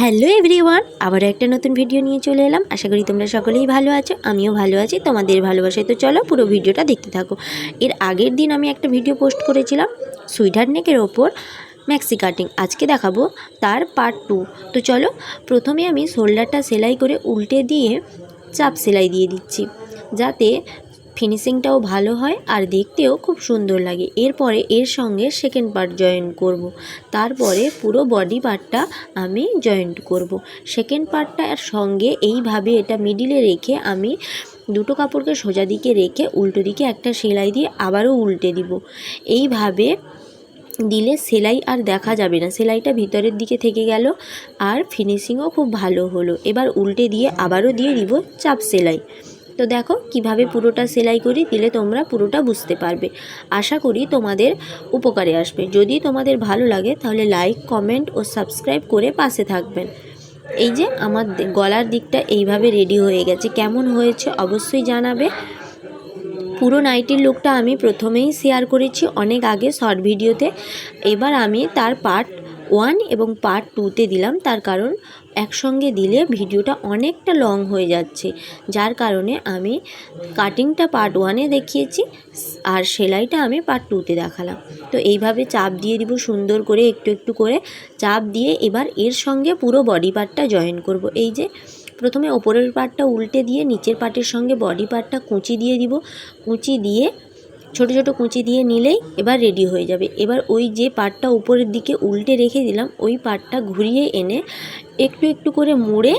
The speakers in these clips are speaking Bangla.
হ্যালো এভরিওয়ান আবার একটা নতুন ভিডিও নিয়ে চলে এলাম। আশা করি তোমরা সকলেই ভালো আছো, আমিও ভালো আছি, তোমাদের ভালোবাসায় তো চলো পুরো ভিডিওটা দেখতে থাকো। এর আগের দিন আমি একটা ভিডিও পোস্ট করেছিলাম সুইডার নেকের ওপর ম্যাক্সি কাটিং। আজকে দেখাবো তার পার্ট টু তো চলো, প্রথমে আমি শোল্ডারটা সেলাই করে উল্টে দিয়ে চাপ সেলাই দিয়ে দিচ্ছি, যাতে ফিনিশিংটাও ভালো হয় আর দেখতেও খুব সুন্দর লাগে। এরপরে এর সঙ্গে সেকেন্ড পার্ট জয়েন করব। তারপরে পুরো বডি পার্টটা আমি জয়েন্ট করব। সেকেন্ড পার্টটার সঙ্গে এইভাবে এটা মিডিলে রেখে আমি দুটো কাপড়কে সোজা দিকে রেখে উল্টো দিকে একটা সেলাই দিয়ে আবারও উল্টে দিব। এইভাবে দিলে সেলাই আর দেখা যাবে না। সেলাইটা ভিতরের দিকে থেকে গেল আর ফিনিশিংও খুব ভালো হলো। এবার উল্টে দিয়ে আবারও দিয়ে দিব চাপ সেলাই। তো দেখো কীভাবে পুরোটা সেলাই করি, দিলে তোমরা পুরোটা বুঝতে পারবে। আশা করি তোমাদের উপকারে আসবে। যদি তোমাদের ভালো লাগে, তাহলে লাইক কমেন্ট ও সাবস্ক্রাইব করে পাশে থাকবেন। এই যে আমার গলার দিকটা এইভাবে রেডি হয়ে গেছে। কেমন হয়েছে অবশ্যই জানাবে। পুরো নাইটির লুকটা আমি প্রথমেই শেয়ার করেছি অনেক আগে শর্ট ভিডিওতে এবার আমি তার পার্ট ওয়ান এবং পার্ট টুতে দিলাম। তার কারণ একসঙ্গে দিলে ভিডিওটা অনেকটা লং হয়ে যাচ্ছে। যার কারণে আমি কাটিংটা পার্ট ওয়ানে দেখিয়েছি, আর সেলাইটা আমি পার্ট টুতে দেখালাম। তো এইভাবে চাপ দিয়ে দিব, সুন্দর করে একটু একটু করে চাপ দিয়ে এবার এর সঙ্গে পুরো বডি পার্টটা জয়েন করব। এই যে প্রথমে ওপরের পার্টটা উল্টে দিয়ে নিচের পার্টের সঙ্গে বডি পার্টটা কুঁচি দিয়ে দিব। কুঁচি দিয়ে ছোট ছোট কুচি দিয়ে নিলেই এবার রেডি হয়ে যাবে। এবার ওই যে পাটটা উপরের দিকে উল্টে রেখে দিলাম, ওই পার্টটা ঘুরিয়ে এনে একটু একটু করে মুড়ে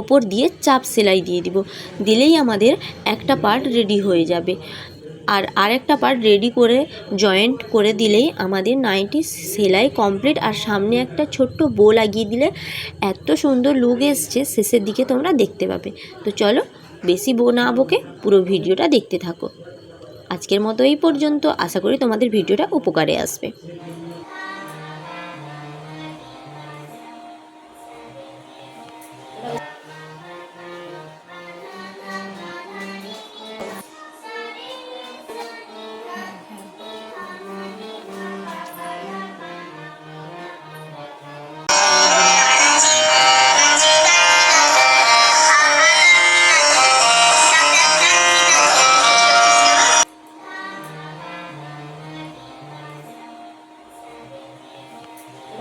ওপর দিয়ে চাপ সেলাই দিয়ে দিব। দিলেই আমাদের একটা পার্ট রেডি হয়ে যাবে। আর আরেকটা পার্ট রেডি করে জয়েন্ট করে দিলেই আমাদের নাইটি সেলাই কমপ্লিট আর সামনে একটা ছোট্ট বো লাগিয়ে দিলে এত সুন্দর লুক এসছে, শেষের দিকে তোমরা দেখতে পাবে। তো চলো, বেশি বো না বোকে পুরো ভিডিওটা দেখতে থাকো। আজকের মতো এই পর্যন্ত। আশা করি তোমাদের ভিডিওটা উপকারে আসবে।